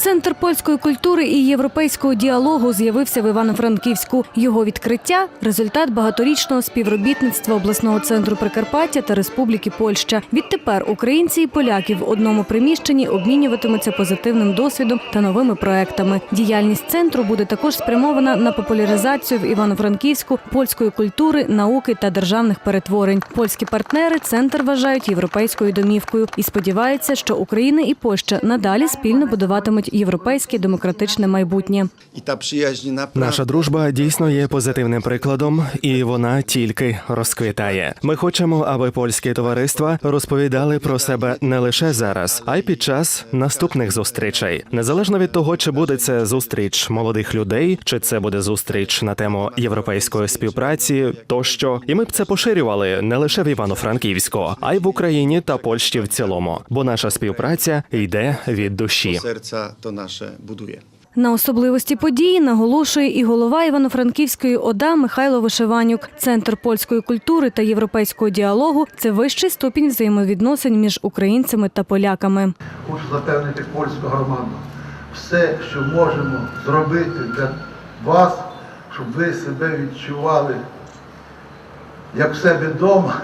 Центр польської культури і європейського діалогу з'явився в Івано-Франківську. Його відкриття результат багаторічного співробітництва обласного центру Прикарпаття та Республіки Польща. Відтепер українці і поляки в одному приміщенні обмінюватимуться позитивним досвідом та новими проектами. Діяльність центру буде також спрямована на популяризацію в Івано-Франківську польської культури, науки та державних перетворень. Польські партнери центр вважають європейською домівкою і сподіваються, що Україна і Польща надалі спільно будуватимуть європейське демократичне майбутнє. Ta przyjaźń naprawdę Наша дружба дійсно є позитивним прикладом, і вона тільки розквітає. Ми хочемо, аби польські товариства розповідали про себе не лише зараз, а й під час наступних зустрічей. Незалежно від того, чи буде це зустріч молодих людей, чи це буде зустріч на тему європейської співпраці, тощо, і ми б це поширювали не лише в Івано-Франківську, а й в Україні та Польщі в цілому, бо наша співпраця йде від душі. To nasze buduje. На особливості події наголошує і голова Івано-Франківської ОДА Михайло Вишиванюк. Центр польської культури та європейського діалогу це вищий ступінь взаємовідносин між українцями та поляками. Хочу запевнити польську громаду. Все, що можемо зробити для вас, щоб ви себе відчували як в себе вдома,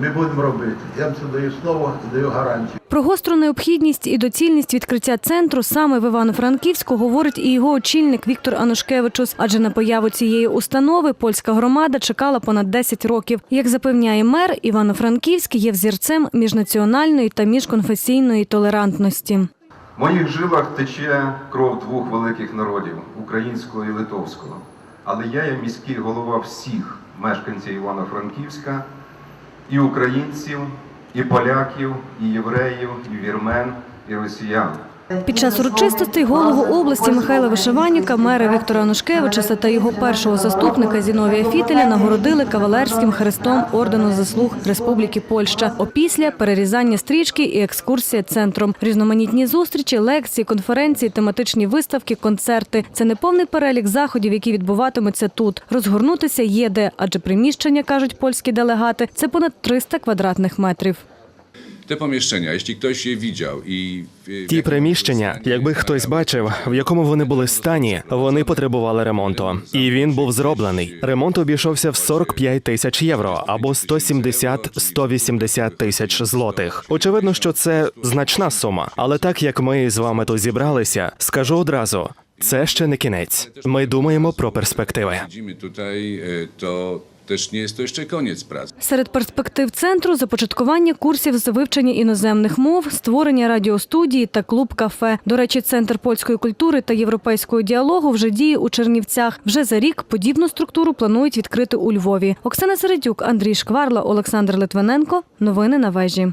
ми будемо робити. Я вам це даю слово і даю гарантію. Про гостру необхідність і доцільність відкриття центру саме в Івано-Франківську говорить і його очільник Віктор Анушкевичус. Адже на появу цієї установи польська громада чекала понад 10 років. Як запевняє мер, Івано-Франківськ є взірцем міжнаціональної та міжконфесійної толерантності. В моїх жилах тече кров двох великих народів українського і литовського. Але я є міський голова всіх мешканців Івано-Франківська, і українців, і поляків, і євреїв, і вірмен, і росіян. Під час урочистостей голову області Михайла Вишиванюка, мера Віктора Анушкевичуса та його першого заступника Зіновія Фітеля нагородили кавалерським хрестом ордену заслуг Республіки Польща. Опісля перерізання стрічки і екскурсія центром. Різноманітні зустрічі, лекції, конференції, тематичні виставки, концерти. Це не повний перелік заходів, які відбуватимуться тут. Розгорнутися є де, адже приміщення, кажуть польські делегати, це понад 300 квадратних метрів. Jeśli ktoś je widział i w- w Ті приміщення, якби хтось бачив, в якому вони були стані, вони потребували ремонту, і він був зроблений. Ремонт обійшовся в 45 тисяч євро або 170-180 тисяч злотих. Очевидно, що це значна сума, але так як ми з вами тут зібралися, скажу одразу. Це ще не кінець. Ми думаємо про перспективи. Widzimy tutaj, e, to конець pracy. Серед перспектив центру започаткування курсів з вивчення іноземних мов, створення радіостудії та клуб кафе. До речі, центр польської культури та європейського діалогу вже діє у Чернівцях. Вже за рік подібну структуру планують відкрити у Львові. Оксана Середюк, Андрій Шкварла, Олександр Литвиненко. Новини на вежі.